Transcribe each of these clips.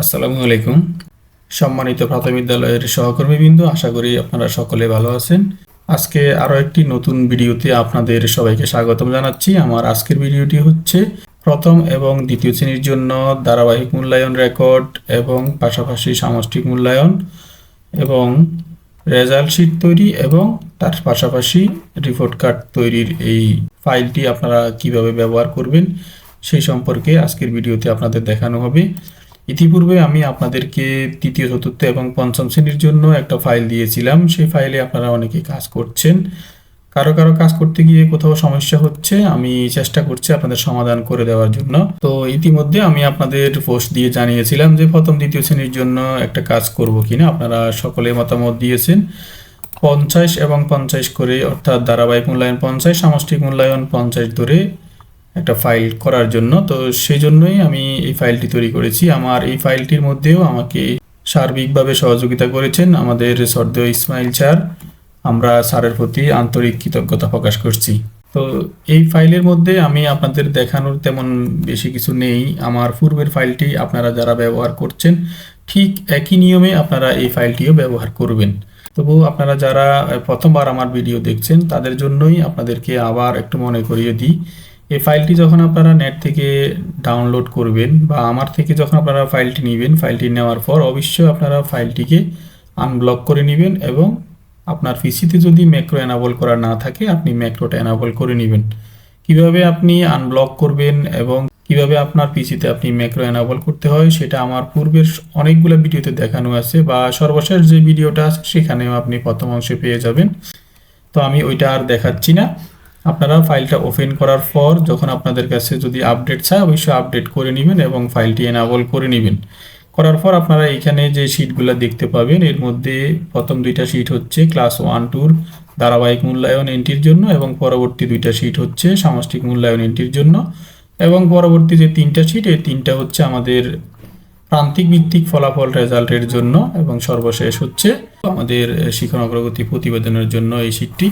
আসসালামু আলাইকুম। সম্মানিত প্রাথমিক বিদ্যালয়ের সহকর্মীবৃন্দ, আশা করি আপনারা সকলে ভালো আছেন। আজকে আরও একটি নতুন ভিডিওতে আপনাদের সবাইকে স্বাগতম জানাচ্ছি। আমার আজকের ভিডিওটি হচ্ছে প্রথম এবং দ্বিতীয় শ্রেণির জন্য ধারাবাহিক মূল্যায়ন রেকর্ড এবং পাশাপাশি সামষ্টিক মূল্যায়ন এবং রেজাল্ট শিট তৈরি এবং তার পাশাপাশি রিপোর্ট কার্ড তৈরির এই ফাইলটি আপনারা কীভাবে ব্যবহার করবেন সেই সম্পর্কে আজকের ভিডিওতে আপনাদের দেখানো হবে। ইতিপূর্বে আমি আপনাদেরকে তৃতীয়, চতুর্থ এবং পঞ্চম শ্রেণির জন্য একটা ফাইল দিয়েছিলাম। সেই ফাইলে আপনারা অনেকে কাজ করছেন। কারও কারও কাজ করতে গিয়ে কোথাও সমস্যা হচ্ছে, আমি চেষ্টা করছি আপনাদের সমাধান করে দেওয়ার জন্য। তো ইতিমধ্যে আমি আপনাদের পোস্ট দিয়ে জানিয়েছিলাম যে প্রথম, দ্বিতীয় শ্রেণির জন্য একটা কাজ করব কিনা। আপনারা সকলে মতামত দিয়েছেন। পঞ্চাশ এবং পঞ্চাশ করে, অর্থাৎ ধারাবাহিক মূল্যায়ন পঞ্চাশ, সামষ্টিক মূল্যায়ন পঞ্চাশ ধরে একটা ফাইল করার জন্য। তো সেই জন্যই আমি এই ফাইলটি তৈরি করেছি। আমার এই ফাইলটির মধ্যেও আমাকে সার্বিকভাবে সহযোগিতা করেছেন আমাদের সর্দ ইসমাইল স্যার। আমরা স্যারের প্রতি আন্তরিক কৃতজ্ঞতা প্রকাশ করছি। তো এই ফাইলের মধ্যে আমি আপনাদের দেখানোর তেমন বেশি কিছু নেই। আমার পূর্বের ফাইলটি আপনারা যারা ব্যবহার করছেন, ঠিক একই নিয়মে আপনারা এই ফাইলটিও ব্যবহার করবেন। তবু আপনারা যারা প্রথমবার আমার ভিডিও দেখছেন, তাদের জন্যই আপনাদেরকে আবার একটু মনে করিয়ে দিই। এই ফাইলটি যখন আপনারা নেট থেকে ডাউনলোড করবেন বা আমার থেকে যখন আপনারা ফাইলটি নেবেন ফাইলটি নেওয়ার পর অবশ্যই আপনারা ফাইলটিকে আনব্লক করে নেবেন এবং আপনার পিসিতে যদি ম্যাক্রো অ্যানাবল করা না থাকে, আপনি ম্যাক্রোটা অ্যানাবল করে নেবেন। কীভাবে আপনি আনব্লক করবেন এবং কীভাবে আপনার পিসিতে আপনি ম্যাক্রো অ্যানাবল করতে হয়, সেটা আমার পূর্বের অনেকগুলো ভিডিওতে দেখানো আছে বা সর্বশেষ যে ভিডিওটা আছে, সেখানেও আপনি প্রথম অংশে পেয়ে যাবেন। তো আমি ওইটা আর দেখাচ্ছি না। আপনারা ফাইলটা ওপেন করার পর যখন আপনাদের কাছে যদি আপডেট চায়, অবশ্যই আপডেট করে নেবেন এবং ফাইলটি এনাবল করে নেবেন। করার পর আপনারা এখানে যে শিটগুলো দেখতে পাবেন, এর মধ্যে প্রথম দুইটা শিট হচ্ছে ক্লাস ওয়ান টুর ধারাবাহিক মূল্যায়ন এন্ট্রির জন্য এবং পরবর্তী দুইটা শিট হচ্ছে সামষ্টিক মূল্যায়ন এন্ট্রির জন্য। এবং পরবর্তী যে তিনটা শিট এই তিনটা হচ্ছে আমাদের প্রান্তিক ভিত্তিক ফলাফল রেজাল্টের জন্য এবং সর্বশেষ হচ্ছে আমাদের শিক্ষণ অগ্রগতি প্রতিবেদনের জন্য এই শিটটি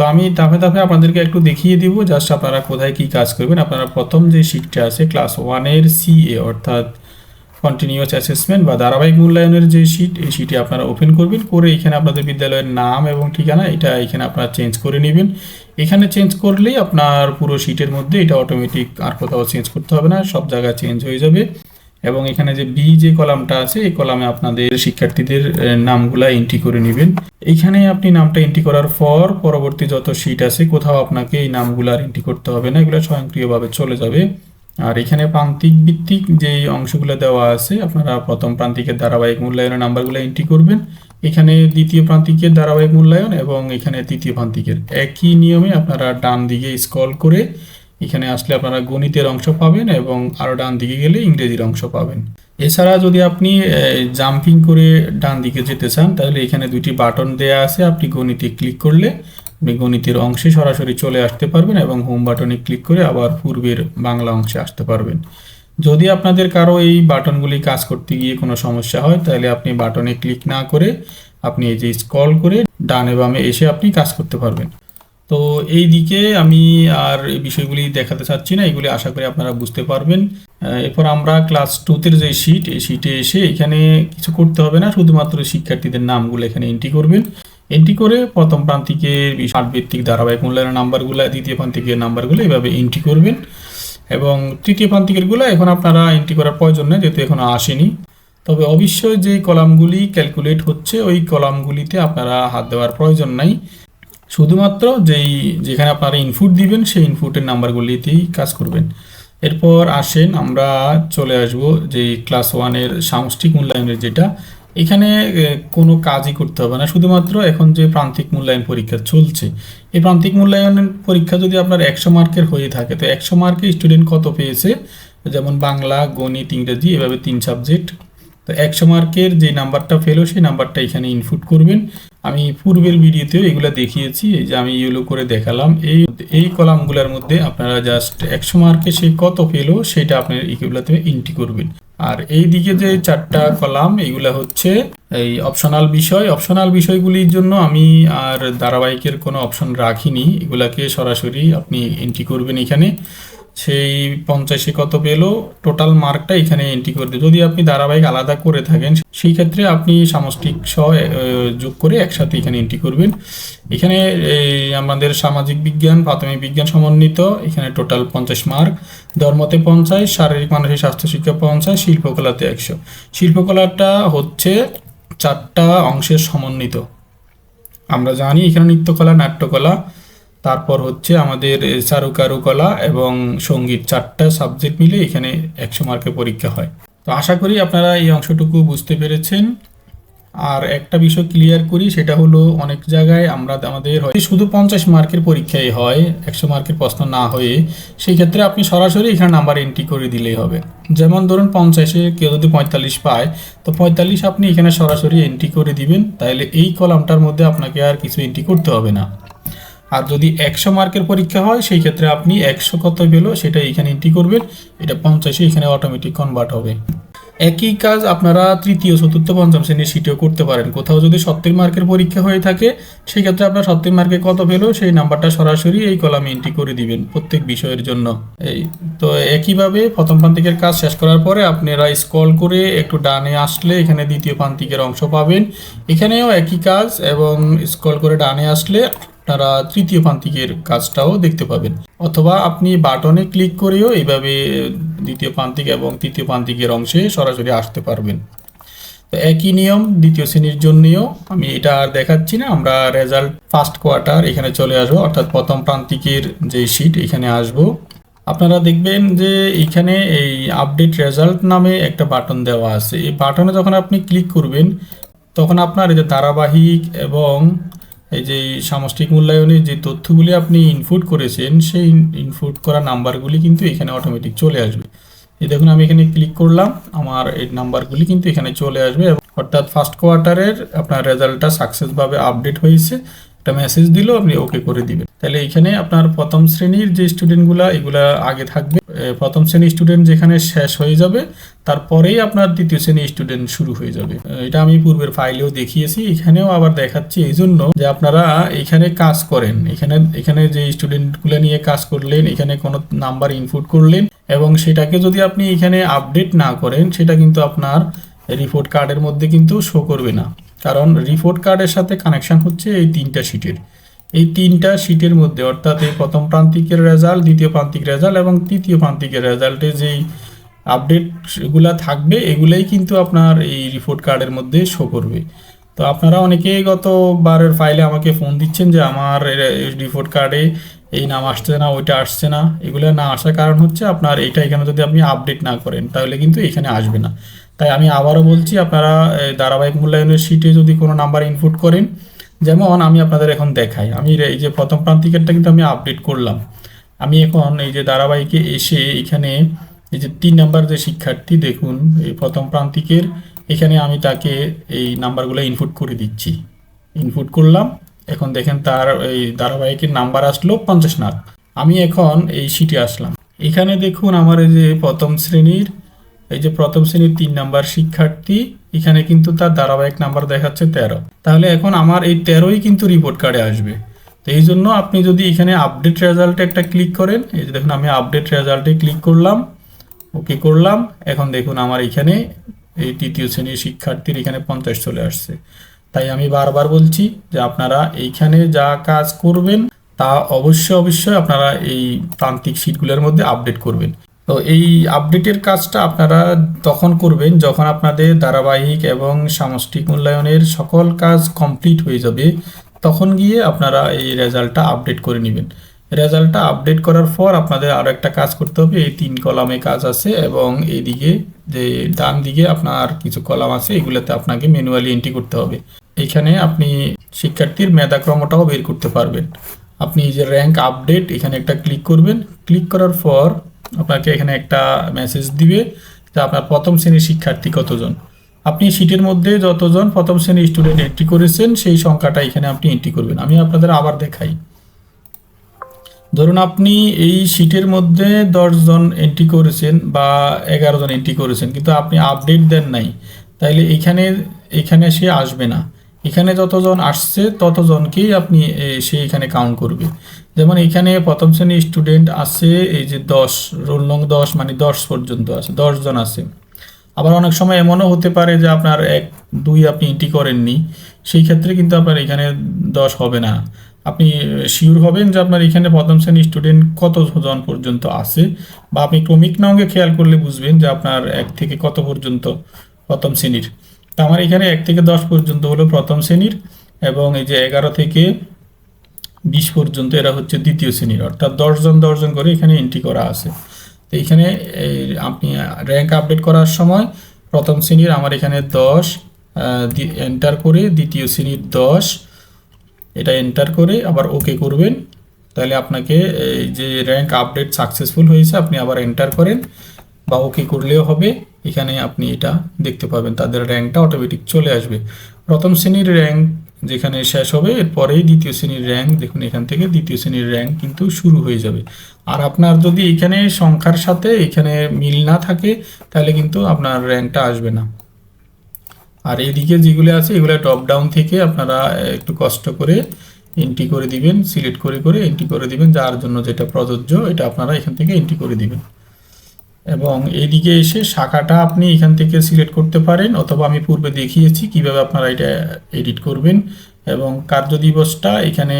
তো আমি ধাপে ধাপে আপনাদেরকে একটু দেখিয়ে দিব জাস্ট আপনারা কোথায় কি কাজ করবেন। আপনারা প্রথম যে শিটটা আছে ক্লাস ওয়ানের সিএ অর্থাৎ কন্টিনিউয়াস অ্যাসেসমেন্ট বা ধারাবাহিক মূল্যায়নের যে শিট এই শিটে আপনারা ওপেন করবেন। করে এখানে আপনাদের বিদ্যালয়ের নাম এবং ঠিকানা, এটা এখানে আপনারা চেঞ্জ করে নেবেন। এখানে চেঞ্জ করলেই আপনার পুরো শিটের মধ্যে এটা অটোমেটিক আর কোথাও চেঞ্জ করতে হবে না, সব জায়গায় চেঞ্জ হয়ে যাবে। এবং এখানে যে বি যে কলামটা আছে, এই কলামে আপনাদের শিক্ষার্থীদের নামগুলা এন্ট্রি করে নেবেন। এইখানে আপনি নামটা এন্ট্রি করার পর পরবর্তী যত শিট আছে, কোথাও আপনাকে এই নামগুলো আর এন্ট্রি করতে হবে না, এগুলো স্বয়ংক্রিয়ভাবে চলে যাবে। আর এখানে প্রান্তিক ভিত্তিক যে অংশগুলো দেওয়া আছে, আপনারা প্রথম প্রান্তিকের ধারাবাহিক মূল্যায়নের নাম্বারগুলো এন্ট্রি করবেন। এখানে দ্বিতীয় প্রান্তিকের ধারাবাহিক মূল্যায়ন এবং এখানে তৃতীয় প্রান্তিকের। একই নিয়মে আপনারা ডান দিকে স্ক্রল করে এখানে আসলে আপনারা গণিতের অংশ পাবেন এবং আরও ডান দিকে গেলে ইংরেজির অংশ পাবেন। এছাড়া যদি আপনি জাম্পিং করে ডান দিকে যেতে চান, তাহলে এখানে দুটি বাটন দেয়া আছে। আপনি গণিতে ক্লিক করলে আপনি গণিতের অংশে সরাসরি চলে আসতে পারবেন এবং হোম বাটনে ক্লিক করে আবার পূর্বের বাংলা অংশে আসতে পারবেন। যদি আপনাদের কারও এই বাটনগুলি কাজ করতে গিয়ে কোনো সমস্যা হয়, তাহলে আপনি বাটনে ক্লিক না করে আপনি এই যে স্ক্রল করে ডানে বামে এসে আপনি কাজ করতে পারবেন। তো এই দিকে আমি আর এই বিষয়গুলি দেখাতে চাচ্ছি না, এগুলি আশা করি আপনারা বুঝতে পারবেন। এরপর আমরা ক্লাস টুতের যে শিট এই শিটে এসে এখানে কিছু করতে হবে না, শুধুমাত্র শিক্ষার্থীদের নামগুলো এখানে এন্ট্রি করবেন। এন্ট্রি করে প্রথম প্রান্তিকের ষাট ভিত্তিক ধারাবাহিক মূল্যায়নের নাম্বারগুলো, দ্বিতীয় প্রান্তিকের নাম্বারগুলো এভাবে এন্ট্রি করবেন। এবং তৃতীয় প্রান্তিকেরগুলো এখন আপনারা এন্ট্রি করার প্রয়োজন নেই, যেহেতু এখনও আসেনি। তবে অবশ্যই যে কলামগুলি ক্যালকুলেট হচ্ছে, ওই কলামগুলিতে আপনারা হাত দেওয়ার প্রয়োজন নাই। শুধুমাত্র যেই, যেখানে আপনারা ইনপুট দিবেন, সেই ইনপুটের নাম্বারগুলিতেই কাজ করবেন। এরপর আসেন আমরা চলে আসব যে ক্লাস ওয়ানের সামষ্টিক মূল্যায়নের যেটা। এখানে কোনো কাজই করতে হবে না। শুধুমাত্র এখন যে প্রান্তিক মূল্যায়ন পরীক্ষা চলছে, এই প্রান্তিক মূল্যায়ন পরীক্ষা যদি আপনার একশো মার্কের হয়ে থাকে, তো একশো মার্কে স্টুডেন্ট কত পেয়েছে? যেমন বাংলা, গণিত, ইংরেজি, এভাবে তিন সাবজেক্ট তো একশো মার্কের যে নাম্বারটা ফেলো সেই নাম্বারটা এখানে ইনপুট করবেন। আমি পূর্বের ভিডিওতেও এগুলো দেখিয়েছি, এই যে আমি ইয়েলো করে দেখালাম। এই এই কলামগুলোর মধ্যে আপনারা জাস্ট একশো মার্কে সে কত পেল, সেটা আপনার এগুলোতে এন্ট্রি করবেন। আর এই দিকে যে চারটা কলাম, এগুলা হচ্ছে এই অপশনাল বিষয়। অপশনাল বিষয়গুলির জন্য আমি আর ধারাবাহিকের কোনো অপশন রাখিনি। এগুলাকে সরাসরি আপনি এন্ট্রি করবেন এখানে। সেই পঞ্চাশে কত পেল? টোটাল মার্কটা এখানে এন্ট্রি করে যদি আপনি ধারাবাহিক আলাদা করে থাকেন, সেই ক্ষেত্রে আপনি সামষ্টিক সহ যোগ করে একসাথে এখানে এন্ট্রি করবেন। এখানে আমাদের সামাজিক বিজ্ঞান, প্রাথমিক বিজ্ঞান সমন্বিত। এখানে টোটাল পঞ্চাশ মার্ক ধর্মতে পঞ্চাশ, শারীরিক, মানসিক, স্বাস্থ্য, শিক্ষা পঞ্চাশ, শিল্পকলাতে একশো। শিল্পকলাটা হচ্ছে চারটা অংশের সমন্বিত। আমরা জানি এখানে নৃত্যকলা, নাট্যকলা তারপর হচ্ছে আমাদের চারুকারুকলা এবং সংগীত চারটা সাবজেক্ট মিলে এখানে একশো মার্কের পরীক্ষা হয়। তো আশা করি আপনারা এই অংশটুকু বুঝতে পেরেছেন। আর একটা বিষয় ক্লিয়ার করি, সেটা হলো অনেক জায়গায় আমরা আমাদের হয় শুধু পঞ্চাশ মার্কের পরীক্ষায় হয়, একশো মার্কের প্রশ্ন না হয়ে, সেই ক্ষেত্রে আপনি সরাসরি এখানে নাম্বার এন্ট্রি করে দিলেই হবে। যেমন ধরুন পঞ্চাশে কেউ যদি পঁয়তাল্লিশ পায়, তো পঁয়তাল্লিশ আপনি এখানে সরাসরি এন্ট্রি করে দিবেন তাহলে এই কলামটার মধ্যে আপনাকে আর কিছু এন্ট্রি করতে হবে না। আর যদি একশো মার্কের পরীক্ষা হয়, সেই ক্ষেত্রে আপনি একশো কত পেল সেটা এখানে এন্ট্রি করবেন। এটা পঞ্চাশে এখানে অটোমেটিক কনভার্ট হবে। একই কাজ আপনারা তৃতীয়, চতুর্থ, পঞ্চম শ্রেণির সিটেও করতে পারেন। কোথাও যদি সত্তর মার্কের পরীক্ষা হয়ে থাকে, সেই ক্ষেত্রে আপনার সত্তর মার্কে কত পেল, সেই নাম্বারটা সরাসরি এই কলামে এন্ট্রি করে দিবেন প্রত্যেক বিষয়ের জন্য। এই তো একইভাবে প্রথম প্রান্তিকের কাজ শেষ করার পরে আপনারা স্ক্রল করে একটু ডানে আসলে এখানে দ্বিতীয় প্রান্তিকের অংশ পাবেন। এখানেও একই কাজ এবং স্ক্রল করে ডানে আসলে আপনারা তৃতীয় প্রান্তিকের কাজটাও দেখতে পাবেন। অথবা আপনি বাটনে ক্লিক করেও এইভাবে দ্বিতীয় প্রান্তিক এবং তৃতীয় প্রান্তিকের অংশে সরাসরি আসতে পারবেন। তো একই নিয়ম দ্বিতীয় শ্রেণির জন্যও আমি এটা আর দেখাচ্ছি না, আমরা রেজাল্ট ফার্স্ট কোয়ার্টার এখানে চলে আসব, অর্থাৎ প্রথম প্রান্তিকের যে শিট এখানে আসব। আপনারা দেখবেন যে এখানে এই আপডেট রেজাল্ট নামে একটা বাটন দেওয়া আছে। এই বাটনে যখন আপনি ক্লিক করবেন, তখন আপনার এই যে ধারাবাহিক এবং এই যে সামষ্টিক মূল্যায়নে যে তথ্যগুলি আপনি ইনপুট করেছেন, সেই ইনপুট করা নাম্বারগুলি কিন্তু এখানে অটোমেটিক চলে আসবে। এই দেখুন, আমি এখানে ক্লিক করলাম, আমার এই নাম্বারগুলি কিন্তু এখানে চলে আসবে অর্থাৎ ফার্স্ট কোয়ার্টারের আপনার রেজাল্টটা সাকসেসভাবে আপডেট হয়েছে। একটা মেসেজ দিলেও আপনি ওকে করে দিবেন। তাহলে এখানে আপনার প্রথম শ্রেণির যে স্টুডেন্টগুলা এগুলা আগে থাকবে। প্রথম শ্রেণির স্টুডেন্ট যেখানে শেষ হয়ে যাবে, তারপরেই আপনার দ্বিতীয় শ্রেণির স্টুডেন্ট শুরু হয়ে যাবে। এটা আমি পূর্বের ফাইলেও দেখিয়েছি, এখানেও আবার দেখাচ্ছি। এই জন্য যে আপনারা এখানে কাজ করেন, এখানে এখানে যে স্টুডেন্টগুলো নিয়ে কাজ করলেন, এখানে কোনো নাম্বার ইনপুট করলেন, এবং সেটাকে যদি আপনি এখানে আপডেট না করেন, সেটা কিন্তু আপনার রিপোর্ট কার্ডের মধ্যে কিন্তু শো করবে না। কারণ রিপোর্ট কার্ডের সাথে কানেকশন হচ্ছে এই তিনটা শিটের এই তিনটা শিটের মধ্যে অর্থাৎ এই প্রথম প্রান্তিকের রেজাল্ট দ্বিতীয় প্রান্তিক রেজাল্ট এবং তৃতীয় প্রান্তিকের রেজাল্টে যেই আপডেটগুলা থাকবে, এগুলাই কিন্তু আপনার এই রিপোর্ট কার্ডের মধ্যে শো করবে। তো আপনারা অনেকেই গতবারের ফাইলে আমাকে ফোন দিচ্ছেন যে আমার রিপোর্ট কার্ডে এই নাম আসছে না, ওইটা আসছে না। এগুলো না আসার কারণ হচ্ছে আপনার এইটা এখানে যদি আপনি আপডেট না করেন, তাহলে কিন্তু এখানে আসবে না। তাই আমি আবারও বলছি, আপনারা ধারাবাহিক মূল্যায়নের শিটে যদি কোনো নাম্বার ইনপুট করেন, যেমন আমি আপনাদের এখন দেখাই, আমি এই যে প্রথম প্রান্তিকেরটা কিন্তু আমি আপডেট করলাম। আমি এখন এই যে ধারাবাহিকে এসে এখানে এই যে তিন নাম্বার যে শিক্ষার্থী, দেখুন, এই প্রথম প্রান্তিকের, এখানে আমি তাকে এই নাম্বারগুলো ইনপুট করে দিচ্ছি। ইনপুট করলাম, এখন দেখেন তার এই ধারাবাহিকের নাম্বার আসলো পঞ্চাশ নাক আমি এখন এই সিটে আসলাম। এখানে দেখুন আমার এই যে প্রথম শ্রেণির এই যে প্রথম শ্রেণির তিন নাম্বার শিক্ষার্থী, এখানে কিন্তু তার ধারাবাহিক নাম্বার দেখাচ্ছে তেরো। তাহলে এখন আমার এই তেরোই কিন্তু রিপোর্ট কার্ডে আসবে। তো এই জন্য আপনি যদি এখানে আপডেট রেজাল্টে একটা ক্লিক করেন, এই যে দেখুন আমি আপডেট রেজাল্টে ক্লিক করলাম ওকে করলাম। এখন দেখুন আমার এখানে এই তৃতীয় শ্রেণির শিক্ষার্থীর এখানে পঞ্চাশ চলে আসছে। তাই আমি বারবার বলছি যে আপনারা এইখানে যা কাজ করবেন, তা অবশ্যই অবশ্যই আপনারা এই প্রান্তিক শিটগুলোর মধ্যে আপডেট করবেন। তো এই আপডেটের কাজটা আপনারা তখন করবেন যখন আপনাদের ধারাবাহিক এবং সামষ্টিক মূল্যায়নের সকল কাজ কমপ্লিট হয়ে যাবে, তখন গিয়ে আপনারা এই রেজাল্টটা আপডেট করে নেবেন। রেজাল্টটা আপডেট করার পর আপনাদের আরও একটা কাজ করতে হবে, এই তিন কলামে কাজ আছে এবং এইদিকে যে ডান দিকে আপনার কিছু কলাম আছে, এগুলোতে আপনাকে ম্যানুয়ালি এন্ট্রি করতে হবে। এখানে আপনি শিক্ষার্থীর মেধাক্রমটাও বের করতে পারবেন। আপনি যে র্যাঙ্ক আপডেট এখানে একটা ক্লিক করবেন। ক্লিক করার পর আপনাকে এখানে একটা মেসেজ দিবে যে আপনার প্রথম শ্রেণির শিক্ষার্থী কতজন? আপনি সিটের মধ্যে যতজন প্রথম শ্রেণির স্টুডেন্ট এন্ট্রি করেছেন, সেই সংখ্যাটা এখানে আপনি এন্ট্রি করবেন। আমি আপনাদের আবার দেখাই। ধরুন আপনি এই সিটের মধ্যে দশজন এন্ট্রি করেছেন বা এগারো জন এন্ট্রি করেছেন, কিন্তু আপনি আপডেট দেন নাই। তাইলে এখানে এখানে সে আসবে না। এখানে যতজন আসছে, ততজনকেই আপনি সে এখানে কাউন্ট করবে। যেমন এখানে প্রথম শ্রেণির স্টুডেন্ট আছে, এই যে দশ রোল নং দশ মানে দশ পর্যন্ত আছে, দশ জন আছে। আবার অনেক সময় এমনও হতে পারে যে আপনার এক, দুই আপনি এন্ট্রি করেননি, সেই ক্ষেত্রে কিন্তু আপনার এখানে দশ হবে না। আপনি শিওর হবেন যে আপনার এখানে প্রথম শ্রেণির স্টুডেন্ট কত জন পর্যন্ত আছে, বা আপনি ক্রমিক নঙ্গে খেয়াল করলে বুঝবেন যে আপনার এক থেকে কত পর্যন্ত প্রথম শ্রেণির। তো আমার এখানে এক থেকে দশ পর্যন্ত হলো প্রথম শ্রেণির, এবং এই যে এগারো থেকে বিশ পর্যন্ত এরা হচ্ছে দ্বিতীয় শ্রেণির, অর্থাৎ দশজন দশজন করে এখানে এন্ট্রি করা আছে। তো এখানে এই আপনি র্যাঙ্ক আপডেট করার সময় প্রথম শ্রেণির আমার এখানে দশ এন্টার করে দ্বিতীয় শ্রেণির দশ, এটা এন্টার করে আবার ওকে করবেন। তাহলে আপনাকে এই যে র্যাঙ্ক আপডেট সাকসেসফুল হয়েছে, আপনি আবার এন্টার করেন বা ওকে করলেও হবে। এখানে আপনি এটা দেখতে পাবেন, তাদের র্যাঙ্কটা অটোমেটিক চলে আসবে। প্রথম শ্রেণির র্যাঙ্ক যেখানে শেষ হবে, এরপরেই দ্বিতীয় শ্রেণির র্যাঙ্ক দেখুন এখান থেকে দ্বিতীয় শ্রেণির র্যাঙ্ক কিন্তু শুরু হয়ে যাবে। আর আপনার যদি এখানে সংখ্যার সাথে এখানে মিল না থাকে, তাহলে কিন্তু আপনার র্যাঙ্কটা আসবে না। আর এইদিকে যেগুলো আছে, এগুলো টপ ডাউন থেকে আপনারা একটু কষ্ট করে এন্ট্রি করে দিবেন সিলেক্ট করে করে এন্ট্রি করে দিবেন, যার জন্য যেটা প্রযোজ্য, এটা আপনারা এখান থেকে এন্ট্রি করে দিবেন। এবং এইদিকে এসে শাখাটা আপনি এখান থেকে সিলেক্ট করতে পারেন, অথবা আমি পূর্বে দেখিয়েছি কীভাবে আপনারা এটা এডিট করবেন। এবং কার্য দিবসটা এখানে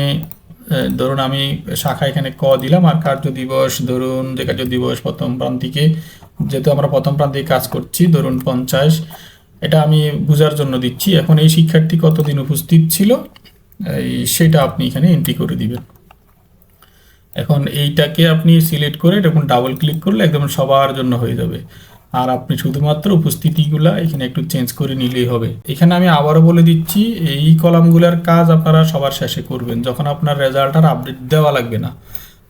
ধরুন আমি শাখা এখানে ক দিলাম, আর কার্য দিবস ধরুন যে কার্য দিবস প্রথম প্রান্তিকে, যেহেতু আমরা প্রথম প্রান্তিকে কাজ করছি, ধরুন পঞ্চাশ, এটা আমি বোঝার জন্য দিচ্ছি। এখন এই শিক্ষার্থী কতদিন উপস্থিত ছিল, এই সেটা আপনি এখানে এন্ট্রি করে দিবেন। এখন এইটাকে আপনি সিলেক্ট করে এখন ডাবল ক্লিক করলে একদম সবার জন্য হয়ে যাবে। আর আপনি শুধুমাত্র উপস্থিতিগুলা এখানে একটু চেঞ্জ করে নিলেই হবে। এখানে আমি আবারও বলে দিচ্ছি, এই কলামগুলোর কাজ আপনারা সবার শেষে করবেন। যখন আপনার রেজাল্ট আর আপডেট দেওয়া লাগবে না।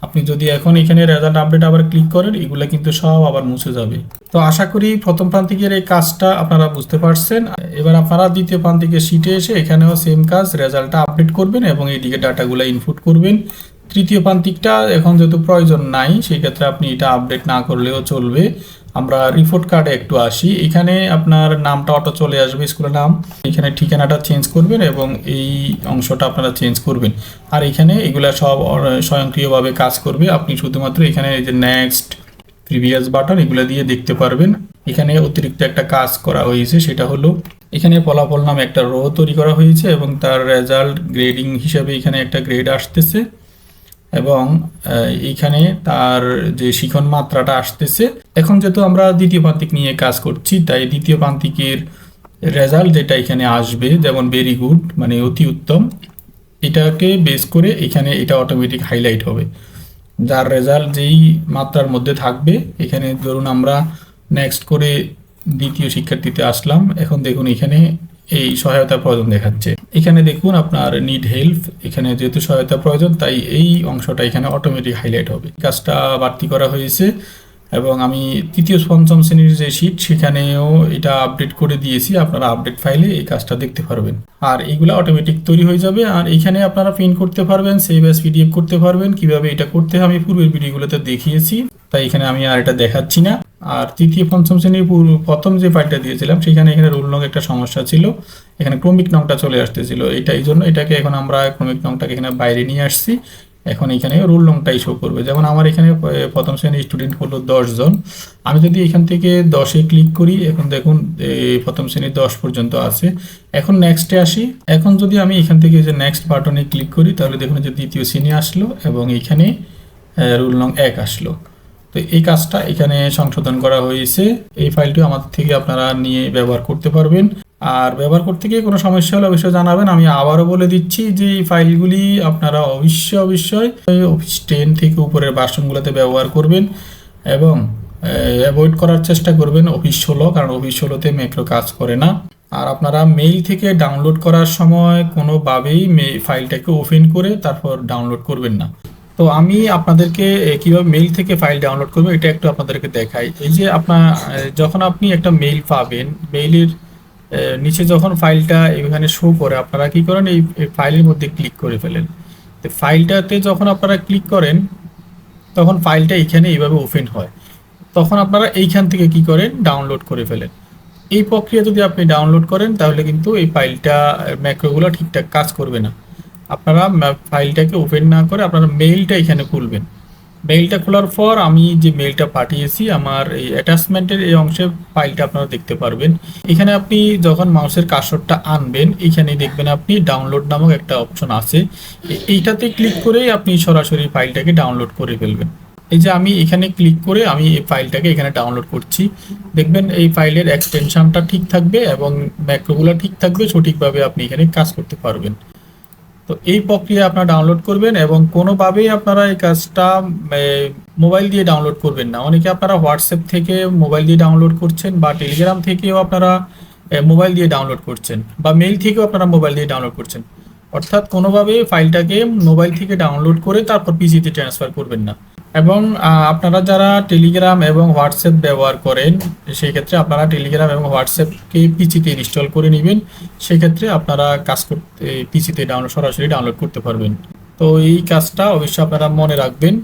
আপনি যদি এখন এখানে রেজাল্ট আপডেট আবার ক্লিক করেন, এগুলো কিন্তু সব আবার মুছে যাবে। তো আশা করি প্রথম প্রান্তিকের এই কাজটা আপনারা বুঝতে পারছেন। এবার আপনারা দ্বিতীয় প্রান্তিকের সিটে এসে এখানেও সেম কাজ রেজাল্টটা আপডেট করবেন এবং এইদিকে ডাটাগুলো ইনপুট করবেন। তৃতীয় প্রান্তিকটা এখন যেহেতু প্রয়োজন নাই, সেক্ষেত্রে আপনি এটা আপডেট না করলেও চলবে। আমরা রিপোর্ট কার্ডে একটু আসি। এখানে আপনার নামটা অটো চলে আসবে, স্কুলের নাম। এখানে ঠিকানাটা চেঞ্জ করবেন এবং এই অংশটা আপনারা চেঞ্জ করবেন। আর এখানে এগুলা সব স্বয়ংক্রিয়ভাবে কাজ করবে। আপনি শুধুমাত্র এখানে এই যে নেক্সট প্রিভিয়াস বাটন এগুলো দিয়ে দেখতে পারবেন। এখানে অতিরিক্ত একটা কাজ করা হয়েছে, সেটা হলো এখানে ফলাফল নামে একটা রো তৈরি করা হয়েছে এবং তার রেজাল্ট গ্রেডিং হিসাবে এখানে একটা গ্রেড আসতেছে। এবং এইখানে তার যে শিখন মাত্রাটা আসতেছে। এখন যেহেতু আমরা দ্বিতীয় প্রান্তিক নিয়ে কাজ করছি, তাই দ্বিতীয় প্রান্তিকের রেজাল্ট যেটা এখানে আসবে, যেমন ভেরি গুড মানে অতি উত্তম, এটাকে বেস করে এখানে এটা অটোমেটিক হাইলাইট হবে। যার রেজাল্ট যেই মাত্রার মধ্যে থাকবে, এখানে ধরুন আমরা নেক্সট করে দ্বিতীয় শিক্ষার্থীতে আসলাম। এখন দেখুন এখানে এই সহায়তা প্রয়োজন দেখাচ্ছে। এখানে দেখুন আপনার নিড হেল্প এখানে যেহেতু সহায়তা প্রয়োজন, তাই এই অংশটা এখানে অটোমেটিক হাইলাইট হবে। কাজটা বাড়তি করা হয়েছে। এবং আমি তৃতীয় পঞ্চম শ্রেণির যে শিট সেখানেও এটা আপডেট করে দিয়েছি। আপনারা আপডেট ফাইলে এই কাজটা দেখতে পারবেন। আর এইগুলো অটোমেটিক তৈরি হয়ে যাবে। আর এখানে আপনারা প্রিন্ট করতে পারবেন সেভ এস পিডিএফ করতে পারবেন। কীভাবে এটা করতে হয় আমি পূর্বের ভিডিওগুলোতে দেখিয়েছি। তাই এখানে আমি আর এটা দেখাচ্ছি না। আর তৃতীয় পঞ্চম শ্রেণির পূর্ব- প্রথম যে ফাইলটা দিয়েছিলাম, সেখানে এখানে রোল নং একটা সমস্যা ছিল। এখানে ক্রমিক নংটা চলে আসতেছিল। এটা এই জন্য এটাকে এখন আমরা ক্রমিক নংটাকে এখানে বাইরে নিয়ে আসছি। এখন এখানে রোল নংটাই শো করবে। যেমন আমার এখানে প্রথম শ্রেণির স্টুডেন্ট হলো জন। আমি যদি এখান থেকে দশে ক্লিক করি, এখন দেখুন প্রথম শ্রেণির দশ পর্যন্ত আছে। এখন নেক্সটে আসি। এখন যদি আমি এখান থেকে যে নেক্সট বাটনে ক্লিক করি, তাহলে দেখুন যে দ্বিতীয় শ্রেণি আসলো এবং এখানে রুল নং এক আসলো। তো এই কাজটা এখানে সংশোধন করা হয়েছে। এই ফাইলটি আমাদের থেকে আপনারা নিয়ে ব্যবহার করতে পারবেন। আর ব্যবহার করতে গিয়ে কোনো সমস্যা হলে অবশ্যই জানাবেন। আমি আবারও বলে দিচ্ছি যে এই ফাইলগুলি আপনারা অবশ্যই অবশ্যই অফিস টেন থেকে উপরের বাসনগুলোতে ব্যবহার করবেন এবং অ্যাভয়েড করার চেষ্টা করবেন অফিস ষোলো, কারণ অফিস ষোলোতে ম্যাক্রো কাজ করে না। আর আপনারা মেইল থেকে ডাউনলোড করার সময় কোনোভাবেই ফাইলটাকে ওপেন করে তারপর ডাউনলোড করবেন না। তো আমি আপনাদেরকে কীভাবে মেইল থেকে ফাইল ডাউনলোড করব এটা একটু আপনাদেরকে দেখাই। এই যে আপনার যখন আপনি একটা মেইল পাবেন, মেইলের নিচে যখন ফাইলটা এখানে শো করে, আপনারা কি করেন, এই ফাইলের মধ্যে ক্লিক করে ফেলেন। তো ফাইলটাতে যখন আপনারা ক্লিক করেন, তখন ফাইলটা এখানে এইভাবে ওপেন হয়। তখন আপনারা এইখান থেকে কি করেন ডাউনলোড করে ফেলেন। এই প্রক্রিয়া যদি আপনি ডাউনলোড করেন, তাহলে কিন্তু এই ফাইলটা ম্যাক্রোগুলো ঠিকঠাক কাজ করবে না। আপনারা ফাইলটাকে ওপেন না করে আপনারা মেইলটা এখানে খুলবেন। মেইলটা খোলার পর আমি যে মেইলটা পাঠিয়েছি, আমার এই অ্যাটাচমেন্টের এই অংশে ফাইলটা আপনারা দেখতে পারবেন। এখানে আপনি যখন মাউসের কার্সরটা আনবেন, এখানে দেখবেন আপনি ডাউনলোড নামক একটা অপশন আছে। এইটাতে ক্লিক করেই আপনি সরাসরি ফাইলটাকে ডাউনলোড করে ফেলবেন। এই যে আমি এখানে ক্লিক করে আমি এই ফাইলটাকে এখানে ডাউনলোড করছি। দেখবেন এই ফাইলের এক্সটেনশনটা ঠিক থাকবে এবং ম্যাক্রোগুলো ঠিক থাকবে, সঠিকভাবে আপনি এখানে কাজ করতে পারবেন। তো এই প্রক্রিয়া আপনারা ডাউনলোড করবেন এবং কোনোভাবেই আপনারা এই কাজটা মোবাইল দিয়ে ডাউনলোড করবেন না। অনেকে আপনারা হোয়াটসঅ্যাপ থেকে মোবাইল দিয়ে ডাউনলোড করছেন বা টেলিগ্রাম থেকেও আপনারা মোবাইল দিয়ে ডাউনলোড করছেন বা মেইল থেকেও আপনারা মোবাইল দিয়ে ডাউনলোড করছেন। অর্থাৎ কোনোভাবে ফাইলটাকে মোবাইল থেকে ডাউনলোড করে তারপর পিজিতে ট্রান্সফার করবেন না। এবং আপনারা যারা টেলিগ্রাম এবং হোয়াটসঅ্যাপ ব্যবহার করেন সেই ক্ষেত্রে আপনারা টেলিগ্রাম এবং হোয়াটসঅ্যাপকে পিসিতে ইনস্টল করে নেবেন। সেক্ষেত্রে আপনারা কাজ করতে পিসিতে ডাউনলোড সরাসরি ডাউনলোড করতে পারবেন। তো এই কাজটা অবশ্যই আপনারা মনে রাখবেন।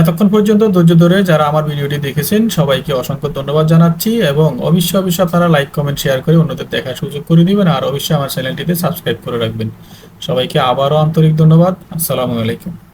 এতক্ষণ পর্যন্ত ধৈর্য ধরে যারা আমার ভিডিওটি দেখেছেন, সবাইকে অসংখ্য ধন্যবাদ জানাচ্ছি এবং অবশ্যই অবশ্যই আপনারা লাইক কমেন্ট শেয়ার করে অন্যদের দেখার সুযোগ করে দিবেন আর অবশ্যই আমার চ্যানেলটিতে সাবস্ক্রাইব করে রাখবেন। সবাইকে আবারও আন্তরিক ধন্যবাদ। আসসালামু আলাইকুম।